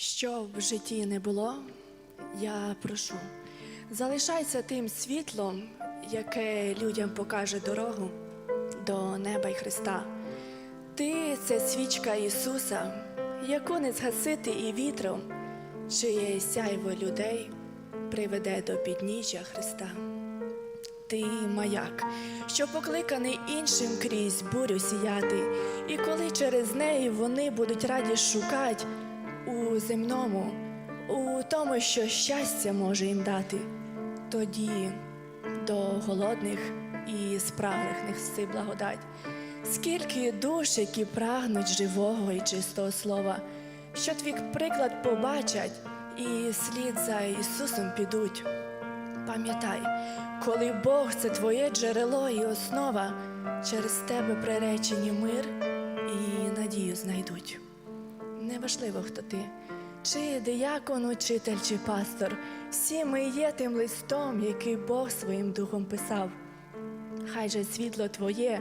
Що в житті не було, я прошу, залишайся тим світлом, яке людям покаже дорогу до неба й Христа. Ти це свічка Ісуса, яку не згасити і вітром, чиє сяйво людей приведе до підніжжя Христа. Ти маяк, що покликаний іншим крізь бурю сіяти, і коли через неї вони будуть раді шукать у земному, у тому, що щастя може їм дати, тоді до голодних і спраглих неси благодать. Скільки душ, які прагнуть живого і чистого слова, що твій приклад побачать і слід за Ісусом підуть. Пам'ятай, коли Бог це твоє джерело і основа, через тебе приречені мир і надію знайдуть. Неважливо, хто ти, чи диякон, учитель, чи пастор, всі ми є тим листом, який Бог своїм духом писав. Хай же світло твоє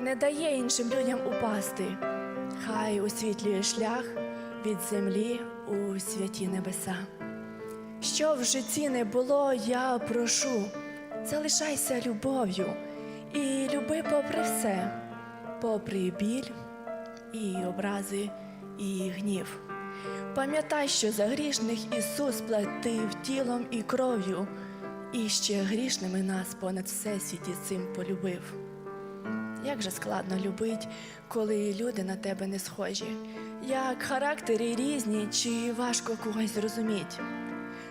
не дає іншим людям упасти, хай освітлює шлях від землі у святі небеса. Що в житті не було, я прошу, залишайся любов'ю і люби попри все, попри біль і образи, і гнів. Пам'ятай, що за грішних Ісус платив тілом і кров'ю, і ще грішними нас понад всесвіті цим полюбив. Як же складно любить, коли люди на тебе не схожі, як характери різні, чи важко когось зрозуміть.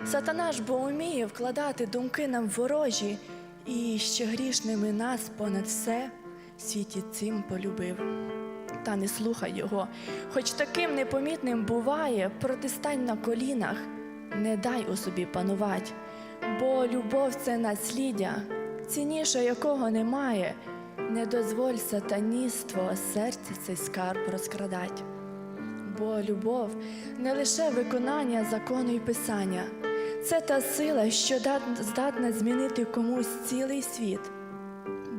Сатана ж бо уміє вкладати думки нам ворожі, і ще грішними нас понад все світі цим полюбив. Та не слухай його, хоч таким непомітним буває, протистань на колінах, не дай у собі панувать, бо любов це насліддя, цінніше якого немає, не дозволь сатаніство серця цей скарб розкрадать. Бо любов не лише виконання закону і писання, це та сила, що здатна змінити комусь цілий світ.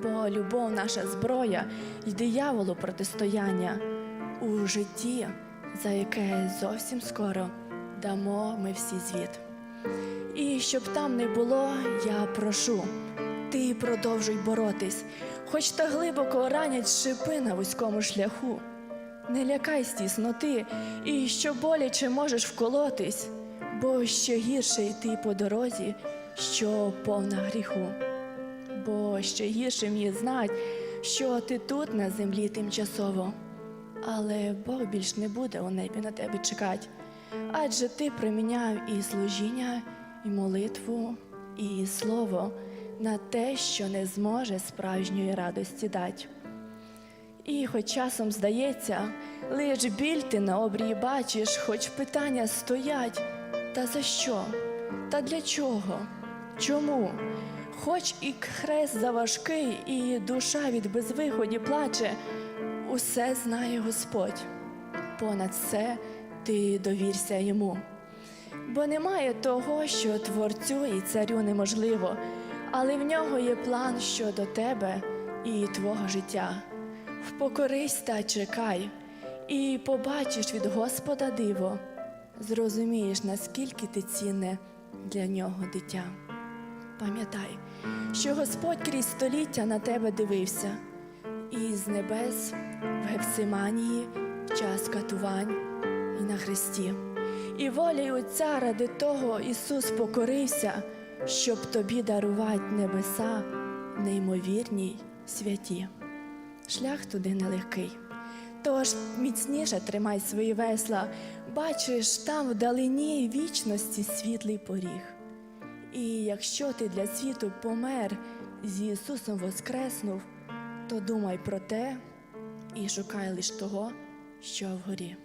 Бо любов наша зброя й дияволу протистояння у житті, за яке зовсім скоро дамо ми всі звіт. І щоб там не було, я прошу, ти продовжуй боротись, хоч та глибоко ранять шипи на вузькому шляху. Не лякайсь тісноти, і що боляче можеш вколотись, бо ще гірше йти по дорозі, що повна гріху. Бо ще гіршим є знать, що ти тут на землі тимчасово, але Бог більш не буде у небі на тебе чекать, адже ти приміняв і служіння, і молитву, і слово на те, що не зможе справжньої радості дать. І хоч часом здається, лиш біль ти на обрії бачиш, хоч питання стоять, та за що? Та для чого? Чому? Хоч і хрест заважкий, і душа від безвиході плаче, усе знає Господь. Понад все ти довірся йому. Бо немає того, що творцю і царю неможливо, але в нього є план щодо тебе і твого життя. Впокорись та чекай, і побачиш від Господа диво, зрозумієш, наскільки ти цінне для нього дитя. Пам'ятай, що Господь крізь століття на тебе дивився, і з небес в Гефсиманії в час катувань і на хресті. І волею Отця ради того Ісус покорився, щоб тобі дарувати небеса неймовірні й святі. Шлях туди нелегкий. Тож міцніше тримай свої весла, бачиш там вдалині вічності світлий поріг. І якщо ти для світу помер з Ісусом воскреснув, то думай про те і шукай лиш того, що вгорі.